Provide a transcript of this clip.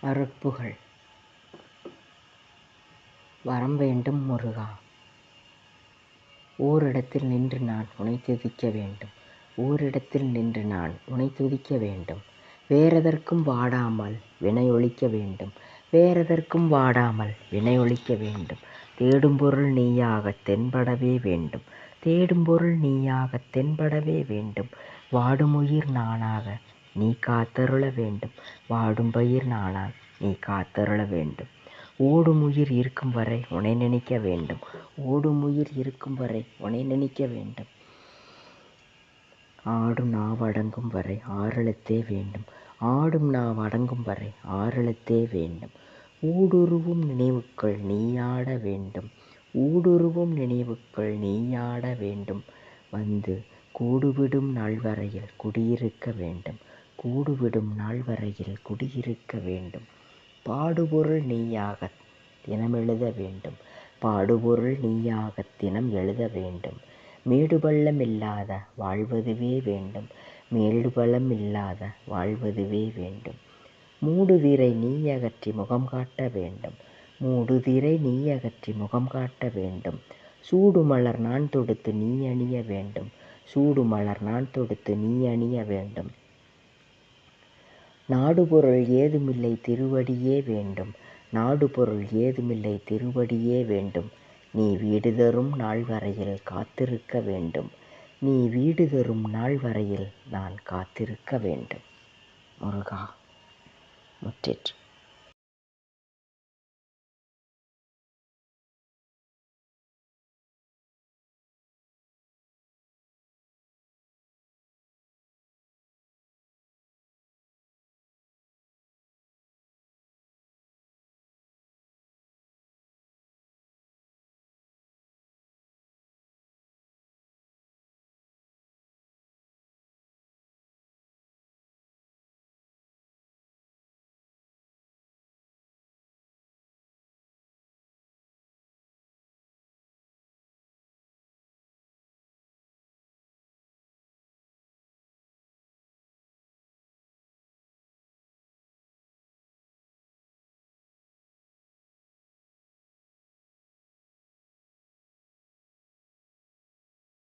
அருட்புகழ் வரம் வேண்டும் முருகா. ஓரிடத்தில் நின்று நான் உனை துதிக்க வேண்டும். ஓரிடத்தில் நின்று நான் உனை துதிக்க வேண்டும். வேறெதற்கும் வாடாமல் வினை ஒழிக்க வேண்டும். வேறெதற்கும் வாடாமல் வினை ஒழிக்க வேண்டும். தேடும் பொருள் நீயாக தென்படவே வேண்டும். தேடும் பொருள் நீயாக தென்படவே வேண்டும். வாடுமுயிர் நானாக நீ காத்தருள வேண்டும். வாடும் பயிர் நானாக நீ காத்தருள வேண்டும். ஓடும் உயிர் இருக்கும் வரை உனை நினைக்க வேண்டும். ஓடும் உயிர் இருக்கும் வரை உனை நினைக்க வேண்டும். ஆடும் நாவடங்கும் வரை ஆறளத்தே வேண்டும். ஆடும் நாவடங்கும் வரை ஆறளத்தே வேண்டும். ஊடுருவும் நினைவுக்குள் நீயாட வேண்டும். ஊடுருவும் நினைவுக்குள் நீயாட வேண்டும். வந்து கூடுவிடும் நாள் வரையில் குடியிருக்க வேண்டும். கூடுவிடும் நாள் வரையில் குடியிருக்க வேண்டும். பாடுபொருள் நீயாகத் தினமெழுத வேண்டும். பாடுபொருள் நீயாகத் தினம் எழுத வேண்டும். மேடுபள்ளம் இல்லாத வாழ்வதுவே வேண்டும். மேடுபள்ளம் இல்லாத வாழ்வதுவே வேண்டும். மூடுதிரை நீ அகற்றி முகம் காட்ட வேண்டும். மூடுதிரை நீ அகற்றி முகம் காட்ட வேண்டும். சூடுமலர் நான் தொடுத்து நீ அணிய வேண்டும். சூடுமலர் நான் தொடுத்து நீ அணிய வேண்டும். நாடுபொருள் ஏதுமில்லை திருவடியே வேண்டும். நாடுபொருள் ஏதுமில்லை திருவடியே வேண்டும். நீ வீடு தரும் நாள் வரையில் காத்திருக்க வேண்டும். நீ வீடு தரும் நாள் வரையில் நான் காத்திருக்க வேண்டும். முருகா முற்றிற்று.